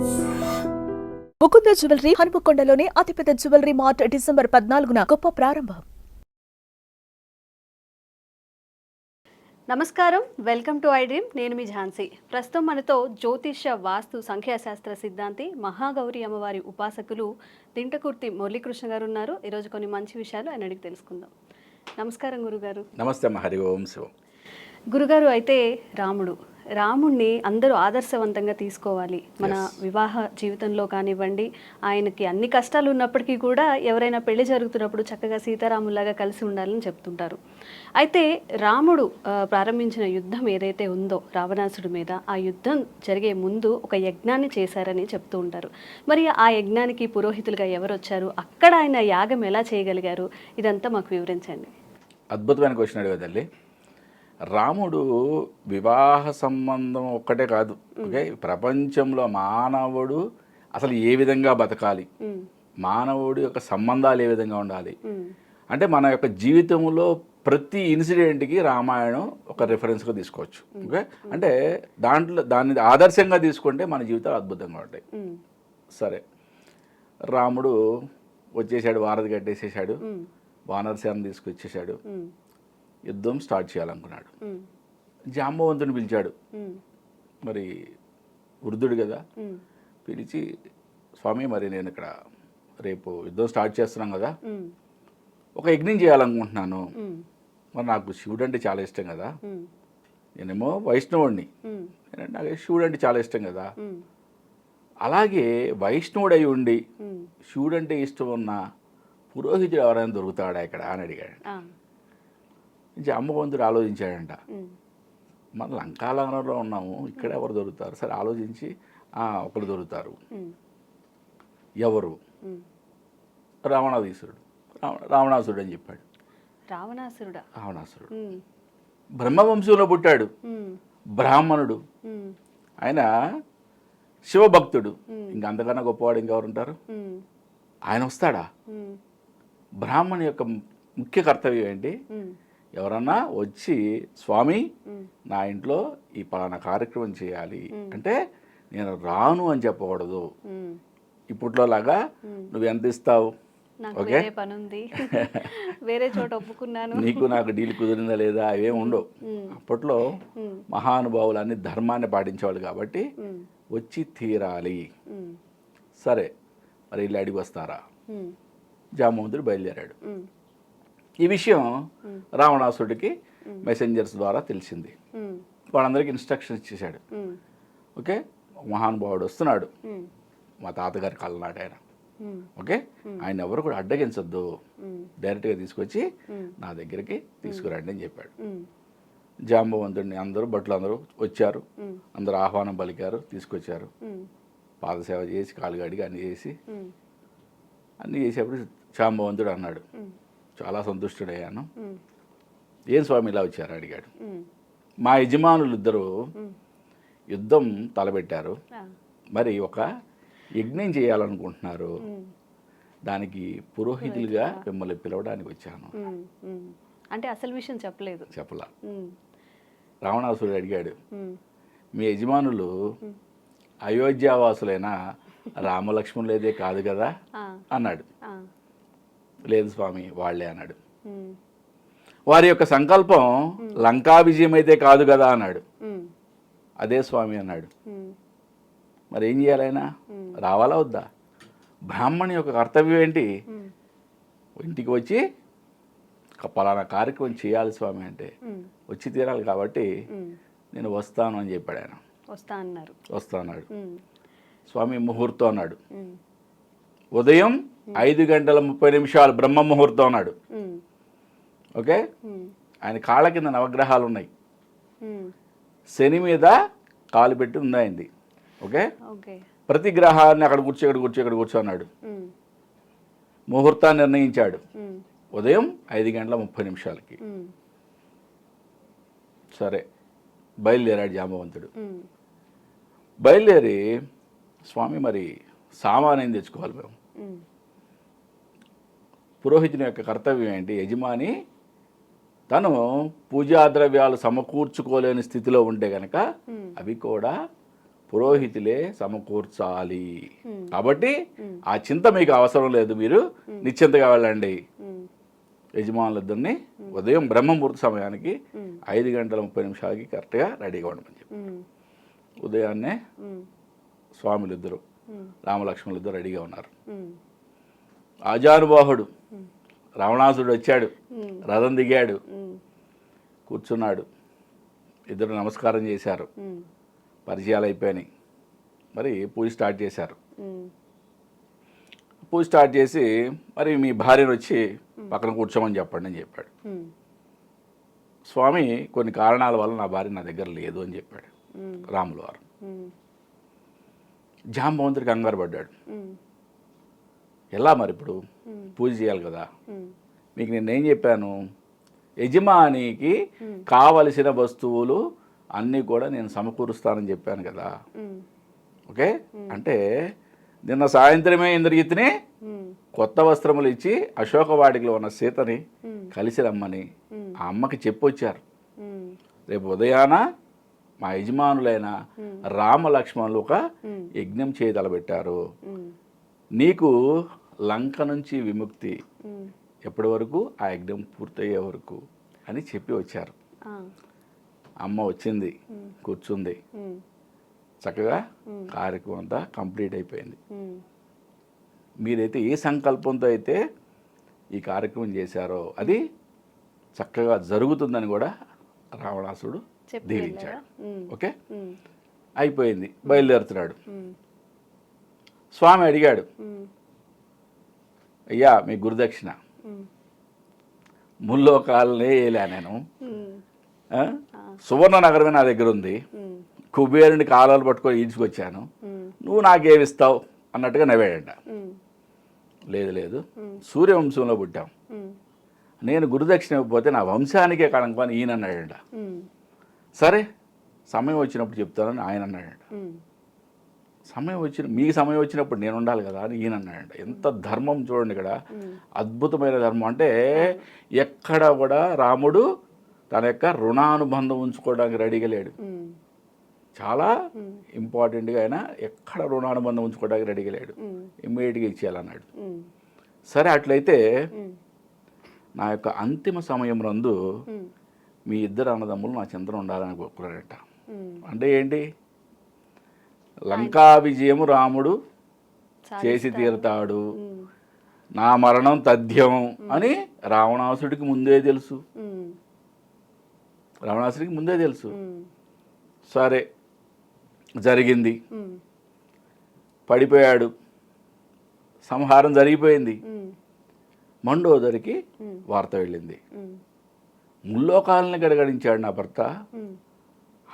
Mukunda jewellery హనుమకొండలోని అతిపెద్ద jewellery mart December పద్నాలుగున గొప్ప ప్రారంభం. నమస్కారం. Welcome to I dream. నేను మీ ఝాన్సీ. ప్రస్తుతం మనతో జ్యోతిష్య వాస్తు సంఖ్యాశాస్త్ర సిద్ధాంతి మహాగౌరి అమ్మవారి ఉపాసకులు దింటకుర్తి మురళీకృష్ణ గారు ఉన్నారు. ఈరోజు కొన్ని మంచి విషయాలు ఆయన అడిగి తెలుసుకుందాం. నమస్కారం గురుగారు. నమస్తే హరి ఓం శివం. గురుగారు అయితే రాముడు. రాముణ్ణి అందరూ ఆదర్శవంతంగా తీసుకోవాలి. మన వివాహ జీవితంలో కానివ్వండి ఆయనకి అన్ని కష్టాలు ఉన్నప్పటికీ కూడా ఎవరైనా పెళ్ళి జరుగుతున్నప్పుడు చక్కగా సీతారాములాగా కలిసి ఉండాలని చెప్తుంటారు. అయితే రాముడు ప్రారంభించిన యుద్ధం ఏదైతే ఉందో రావణాసుడి మీద ఆ యుద్ధం జరిగే ముందు ఒక యజ్ఞాన్ని చేశారని చెప్తూ ఉంటారు. మరి ఆ యజ్ఞానికి పురోహితులుగా ఎవరు వచ్చారు అక్కడ ఆయన యాగం ఎలా చేయగలిగారు? ఇదంతా మాకు వివరించండి. అద్భుతమైన క్వశ్చన్ అడిగా తల్లి. రాముడు వివాహ సంబంధం ఒక్కటే కాదు. ఓకే? ప్రపంచంలో మానవుడు అసలు ఏ విధంగా బతకాలి? మానవుడి యొక్క సంబంధాలు ఏ విధంగా ఉండాలి? అంటే మన యొక్క జీవితంలో ప్రతి ఇన్సిడెంట్కి రామాయణం ఒక రెఫరెన్స్గా తీసుకోవచ్చు. ఓకే? అంటే దాంట్లో దాన్ని ఆదర్శంగా తీసుకుంటే మన జీవితాలు అద్భుతంగా ఉంటాయి. సరే. రాముడు వచ్చేసాడు వారధి కట్టేసేసాడు. వానరసేన తీసుకొచ్చేసాడు. యుద్ధం స్టార్ట్ చేయాలనుకున్నాడు. జాంబవంతుని పిలిచాడు. మరి వృద్ధుడు కదా? పిలిచి స్వామి మరి నేను ఇక్కడ రేపు యుద్ధం స్టార్ట్ చేస్తున్నాం కదా? ఒక యజ్ఞం చేయాలనుకుంటున్నాను. మరి నాకు శివుడు అంటే చాలా ఇష్టం కదా? నేనేమో వైష్ణవుడిని నాకు శివుడు అంటే చాలా ఇష్టం కదా? అలాగే వైష్ణవుడై ఉండి శివుడు అంటే ఇష్టం ఉన్న పురోహితుడు ఎవరైనా దొరుకుతాడా ఇక్కడ? అని అడిగాడు. ఆ, జాంబవంతుడు ఆలోచించాడంట. మన లంకాలంలో ఉన్నాము ఇక్కడ ఎవరు దొరుకుతారు? సరే ఆలోచించి "ఆ, ఒకరు దొరుకుతారు. ఎవరు? ఉమ్. రావణాధీసుడు రావణ రావణాసురుడు అని చెప్పాడు. రావణాసురుడా రావణాసురుడు బ్రహ్మవంశంలో పుట్టాడు. బ్రాహ్మణుడు. ఆయన శివభక్తుడు. ఇంకా అంతకన్నా గొప్పవాడు ఇంకెవరు ఉంటారు ఆయన వస్తాడా? బ్రాహ్మణి యొక్క ముఖ్య కర్తవ్యం ఏంటి? ఎవరన్నా వచ్చి స్వామి నా ఇంట్లో ఈ పలానా కార్యక్రమం చేయాలి. అంటే నేను రాను అని చెప్పకూడదు. ఇప్పట్లో లాగా. నువ్వు ఎంత ఇస్తావు? నాకు ఓకే? వేరే పని ఉంది. వేరే చోట ఒప్పుకున్నాను. నీకు నాకు డీల్ కుదిరిందా లేదా? అవేం ఉండవు. అప్పట్లో మహానుభావులు అన్ని ధర్మాన్ని పాటించేవాళ్ళు కాబట్టి వచ్చి తీరాలి. సరే మరి ఇల్లు అడిగి వస్తారా? జామవంతుడు బయలుదేరాడు. ఈ విషయం రావణాసుడికి మెసెంజర్స్ ద్వారా తెలిసింది. వాళ్ళందరికీ ఇన్స్ట్రక్షన్ ఇచ్చేశాడు. ఉమ్, ఓకే? మహానుభావుడు వస్తున్నాడు. మా తాతగారి కళ్ళనాడు ఆయన ఓకే? ఆయన ఎవరు కూడా అడ్డగించొద్దు. డైరెక్ట్గా తీసుకొచ్చి నా దగ్గరికి తీసుకురండి అని చెప్పాడు. జాంబవంతుడిని అందరూ భట్లు అందరూ వచ్చారు. అందరూ ఆహ్వానం పలికారు తీసుకొచ్చారు. పాదసేవ చేసి కాలు గడిగి అన్నీ చేసి అన్నీ చేసేప్పుడు జాంబవంతుడు అన్నాడు. చాలా సంతుష్టుడయ్యాను. ఏం స్వామి ఇలా వచ్చారు? అడిగాడు. మా యజమానులు ఇద్దరు యుద్ధం తలపెట్టారు ఆ, మరి ఒక యజ్ఞం చేయాలనుకుంటున్నారు. దానికి పురోహితులుగా మిమ్మల్ని పిలవడానికి వచ్చాను. అంటే అసలు విషయం చెప్పలేదు. చెప్పలా. రావణాసురుడు అడిగాడు మీ యజమానులు అయోధ్యావాసులైన రామలక్ష్మణులేదే కాదు కదా? అన్నాడు. లేదు స్వామి వాళ్ళే అన్నాడు. వారి యొక్క సంకల్పం లంకా విజయం అయితే కాదు కదా అన్నాడు. అదే స్వామి అన్నాడు. మరి ఏం చేయాలైనా రావాలా వద్దా? బ్రాహ్మణి యొక్క కర్తవ్యం ఏంటి? ఇంటికి వచ్చి పలానా కార్యక్రమం చేయాలి స్వామి అంటే వచ్చి తీరాలి కాబట్టి. నేను వస్తాను అని చెప్పాడు ఆయన. వస్తా అన్నారు. వస్తా అన్నాడు. స్వామి ముహూర్తం అన్నాడు. ఉదయం ఐదు గంటల ముప్పై నిమిషాలు బ్రహ్మ ముహూర్తం అన్నాడు. ఓకే? ఆయన కాళ్ళ కింద నవగ్రహాలు ఉన్నాయి. శని మీద కాలు పెట్టి ఉందాయింది. ఓకే? ఓకే. ప్రతి గ్రహాన్ని అక్కడ కూర్చో ఇక్కడ కూర్చో ఇక్కడ కూర్చో అన్నాడు. ముహూర్తాన్ని నిర్ణయించాడు. ఉదయం ఐదు గంటల ముప్పై నిమిషాలకి. సరే. బయలుదేరాడు జాంబవంతుడు ఉమ్, బయలుదేరి స్వామి మరి సామాన్ ఏం తెచ్చుకోవాలి మేము? పురోహితుని యొక్క కర్తవ్యం ఏంటి? యజమాని తను పూజా ద్రవ్యాలు సమకూర్చుకోలేని స్థితిలో ఉంటే గనక అవి కూడా పురోహితులే సమకూర్చాలి. కాబట్టి ఆ చింత మీకు అవసరం లేదు మీరు నిశ్చింతగా వెళ్ళండి. యజమానులిద్దరిని ఉదయం బ్రహ్మముహూర్త సమయానికి ఐదు గంటల ముప్పై నిమిషాలకి కరెక్ట్గా రెడీగా ఉండమని చెప్పి. ఉదయాన్నే ఉమ్, స్వాములు ఇద్దరు ఉమ్, రామలక్ష్మణులు ఇద్దరు రెడీగా ఉన్నారు. ఆజానుబాహుడు రావణాసుడు వచ్చాడు. రథం దిగాడు. కూర్చున్నాడు. ఇద్దరు నమస్కారం చేశారు. పరిచయాలు అయిపోయినాయి. మరి పూజ స్టార్ట్ చేశారు. పూజ స్టార్ట్ చేసి మరి మీ భార్యను వచ్చి పక్కన కూర్చోమని చెప్పండి అని చెప్పాడు. స్వామి కొన్ని కారణాల వల్ల నా భార్య నా దగ్గర లేదు అని చెప్పాడు. రాములు వారు ఉమ్, జాంబవంతుడికి కంగారు పడ్డాడు. ఎలా మరి ఇప్పుడు? పూజ చేయాలి కదా. మీకు నేను ఏం చెప్పాను? యజమానికి కావలసిన వస్తువులు అన్నీ కూడా నేను సమకూరుస్తానని చెప్పాను కదా. ఓకే? అంటే నిన్న సాయంత్రమే ఇంద్రజిత్ని కొత్త వస్త్రములు ఇచ్చి అశోకవాడిలో ఉన్న సీతని కలిసి రమ్మని ఆ అమ్మకి చెప్పొచ్చారు. రేపు ఉదయాన మా యజమానులైన రామలక్ష్మణులు ఒక ఉమ్, యజ్ఞం చేయ తలబెట్టారు ఉమ్, నీకు లంక నుంచి విముక్తి ఎప్పటి వరకు? ఆ యజ్ఞం పూర్తయ్యే వరకు అని చెప్పి వచ్చారు. అమ్మ వచ్చింది కూర్చుంది. చక్కగా కార్యక్రమం అంతా కంప్లీట్ అయిపోయింది. మీరైతే ఏ సంకల్పంతో అయితే ఈ కార్యక్రమం చేశారో అది చక్కగా జరుగుతుందని కూడా రావణాసుడు దీవించాడు. ఓకే? అయిపోయింది. బయలుదేరుతున్నాడు. స్వామి అడిగాడు అయ్యా మీ గురుదక్షిణ. ముల్లోకాలనే వేయలే నేను? సువర్ణ నగరమే నా దగ్గర ఉంది. కుబేరుని కాలాలు పట్టుకొని ఈడ్చుకొచ్చాను. నువ్వు నాకేమిస్తావు అన్నట్టుగా నవ్వాడంట. లేదు లేదు. సూర్యవంశంలో పుట్టాం. నేను గురుదక్షిణ ఇవ్వకపోతే నా వంశానికే కళంకం అని ఈయన అన్నాడంట. ఉమ్, సరే సమయం వచ్చినప్పుడు చెప్తానని ఆయన అన్నాడంట. సమయం వచ్చిన మీ సమయం వచ్చినప్పుడు నేను ఉండాలి కదా అని ఈయన అన్నాడంట. ఎంత ధర్మం చూడండి ఇక్కడ. అద్భుతమైన ధర్మం. అంటే ఎక్కడ కూడా రాముడు తన యొక్క రుణానుబంధం ఉంచుకోవడానికి రెడీగా లేడు. చాలా ఇంపార్టెంట్గా ఆయన ఎక్కడ రుణానుబంధం ఉంచుకోవడానికి రెడీగా లేడు. ఇమ్మీడియట్గా ఇచ్చేయాలన్నాడు. సరే అట్లయితే నా యొక్క అంతిమ సమయం రందు మీ ఇద్దరు అన్నదమ్ములు నా చింతన ఉండాలని కోరుకున్నాడట అంటే ఏంటి? లంకా విజయము రాముడు చేసి తీరుతాడు. నా మరణం తథ్యం అని రావణాసుడికి ముందే తెలుసు. రావణాసుడికి ముందే తెలుసు. సరే జరిగింది. పడిపోయాడు. సంహారం జరిగిపోయింది. మండోదరికి వార్త వెళ్ళింది. ముల్లోకాలని గడగడించాడు నా భర్త.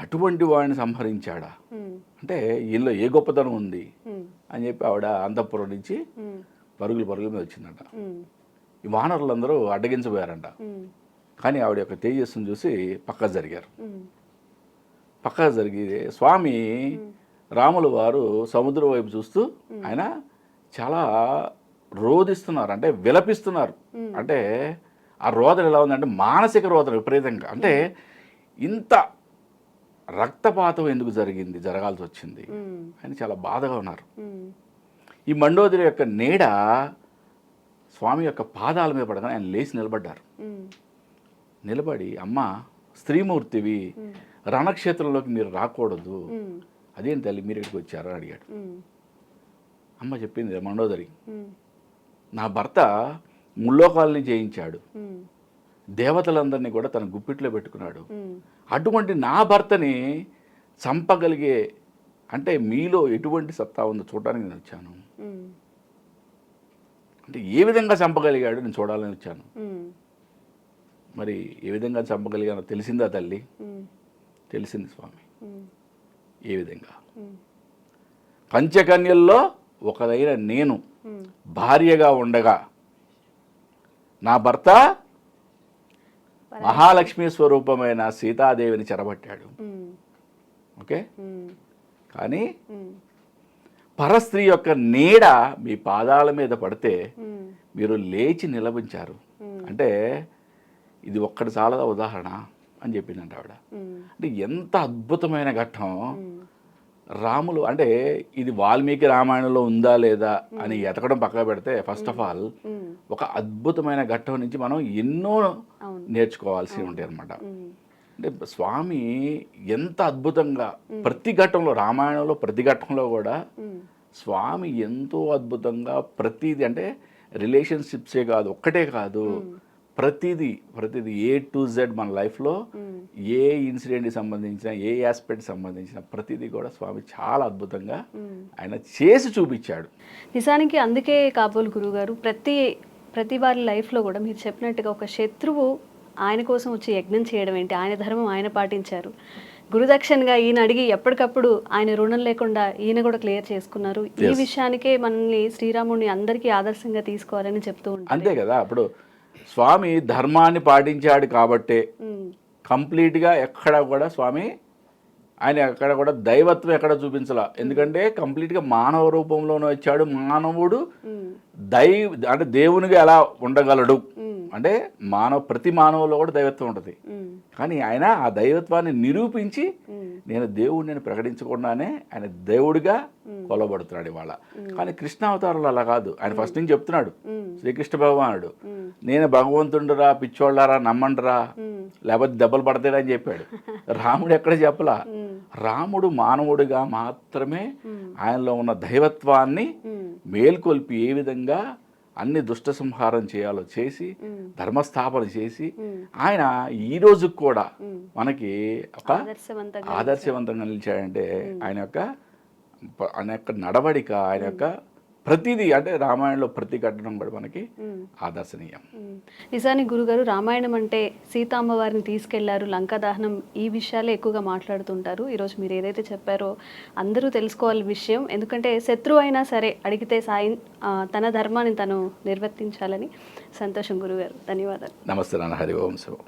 అటువంటి వాడిని సంహరించాడా? అంటే ఈయనలో ఏ గొప్పతనం ఉంది? అని చెప్పి ఆవిడ అంతఃపురం నుంచి పరుగులు పరుగుల మీద వచ్చిందంట. ఈ వానరులందరూ అడ్డగించబోయారంట. కానీ ఆవిడ యొక్క తేజస్సును చూసి పక్క జరిగారు. పక్క జరిగి స్వామి రాముల వారు సముద్రం వైపు చూస్తూ ఆయన చాలా రోధిస్తున్నారు. అంటే విలపిస్తున్నారు. అంటే ఆ రోదన ఎలా ఉందంటే మానసిక రోదన విపరీతంగా. అంటే ఇంత రక్తపాతం ఎందుకు జరిగింది? జరగాల్సి వచ్చింది. ఆయన చాలా బాధగా ఉన్నారు. ఈ మండోదరి యొక్క నీడ స్వామి యొక్క పాదాల మీద పడగానే ఆయన లేచి నిలబడ్డారు. నిలబడి అమ్మ స్త్రీమూర్తివి రణక్షేత్రంలోకి మీరు రాకూడదు. అదేం తల్లి మీరు ఇక్కడికి వచ్చారు? అని అడిగాడు. అమ్మ చెప్పింది మండోదరి నా భర్త ముల్లోకాలని జయించాడు. దేవతలందరినీ కూడా తన గుప్పిట్లో పెట్టుకున్నాడు. అటువంటి నా భర్తని చంపగలిగే అంటే మీలో ఎటువంటి సత్తా ఉందో చూడడానికి నేను వచ్చాను. అంటే ఏ విధంగా చంపగలిగాడు నేను చూడాలని వచ్చాను. మరి ఏ విధంగా చంపగలిగానో తెలిసిందా తల్లి? తెలిసింది స్వామి. ఏ విధంగా? పంచకన్యల్లో ఒకదైన నేను భార్యగా ఉండగా నా భర్త మహాలక్ష్మి స్వరూపమైన సీతాదేవిని చెరబట్టాడు. ఓకే? కానీ పరస్త్రీ యొక్క నీడ మీ పాదాల మీద పడితే మీరు లేచి నిలబించారు. అంటే ఇది ఒక్కటి చాలా ఉదాహరణ అని చెప్పిందంట ఆవిడ. అంటే ఎంత అద్భుతమైన ఘట్టం. రాములు అంటే ఇది వాల్మీకి రామాయణంలో ఉందా లేదా అని ఎతకడం పక్కన పెడితే ఫస్ట్ ఆఫ్ ఆల్ ఒక అద్భుతమైన ఘట్టం నుంచి మనం ఎన్నో. నేర్చుకోవాల్సి ఉంటాయి అనమాట అంటే స్వామి ఎంత అద్భుతంగా ప్రతి ఘట్టంలో రామాయణంలో ప్రతి ఘట్టంలో కూడా స్వామి ఎంతో అద్భుతంగా ప్రతిదీ అంటే రిలేషన్షిప్సే కాదు ఒక్కటే కాదు. ప్రతిదీ ప్రతిదీ ఏ టు జెడ్ మన లైఫ్లో. ఏ ఇన్సిడెంట్కి సంబంధించిన ఏ ఆస్పెక్ట్ సంబంధించిన ప్రతిదీ కూడా స్వామి చాలా అద్భుతంగా ఆయన చేసి చూపించాడు. నిజానికి అందుకే కాబోలు గురుగారు ప్రతి ప్రతి వారి లైఫ్లో కూడా మీరు చెప్పినట్టుగా ఒక శత్రువు ఆయన కోసం వచ్చి యజ్ఞం చేయడం ఏంటి? ఆయన ధర్మం ఆయన పాటించారు. గురుదక్షిణగా ఈయన అడిగి ఎప్పటికప్పుడు ఆయన రుణం లేకుండా ఈయన కూడా క్లియర్ చేసుకున్నారు. ఈ. విషయానికే మనల్ని శ్రీరాముడిని అందరికీ ఆదర్శంగా తీసుకోవాలని చెప్తూ ఉంటారు. అంతే కదా అప్పుడు స్వామి ధర్మాన్ని పాటించాడు కాబట్టే కంప్లీట్గా ఎక్కడ కూడా స్వామి ఆయన ఎక్కడ కూడా దైవత్వం ఎక్కడ చూపించాల. ఎందుకంటే కంప్లీట్గా మానవ రూపంలోనే వచ్చాడు. మానవుడు దై అంటే దేవునిగా ఎలా ఉండగలడు? అంటే మానవ ప్రతి మానవులో కూడా దైవత్వం ఉంటుంది. కానీ ఆయన ఆ దైవత్వాన్ని నిరూపించి నేను దేవుడిని ప్రకటించకుండానే ఆయన దేవుడిగా కొలబడుతున్నాడు ఇవాళ. కానీ కృష్ణ అవతారంలో అలా కాదు. ఆయన ఫస్ట్ నుంచి చెప్తున్నాడు. శ్రీకృష్ణ భగవానుడు నేను భగవంతుండురా పిచ్చోళ్ళారా నమ్మండిరా లేకపోతే దెబ్బలు పడతాడని అని చెప్పాడు. రాముడు ఎక్కడ చెప్పలా? రాముడు మానవుడిగా మాత్రమే ఆయనలో ఉన్న దైవత్వాన్ని మేల్కొల్పి ఏ విధంగా అన్ని దుష్ట సంహారం చేయాలో చేసి ధర్మస్థాపన చేసి ఆయన ఈ రోజుకి కూడా. మనకి ఒక ఆదర్శవంతంగా నిలిచాడంటే ఆయన యొక్క ఆయన యొక్క నడవడిక ఆయన యొక్క ప్రతిదీ అంటే రామాయణంలో ప్రతి ఘటన కూడా మనకి. ఆదర్శనీయం. నిజానికి గురుగారు రామాయణం అంటే సీతామ్మ వారిని తీసుకెళ్ళారు లంకా దహనం ఈ విషయాలే ఎక్కువగా మాట్లాడుతుంటారు. ఈరోజు మీరు ఏదైతే చెప్పారో అందరూ తెలుసుకోవాలి విషయం. ఎందుకంటే శత్రువు అయినా సరే అడిగితే సాయం తన ధర్మాన్ని తను నిర్వర్తించాలని సంతోషం గురుగారు. ధన్యవాదాలు. నమస్తే నాన్న హరి ఓం శివం.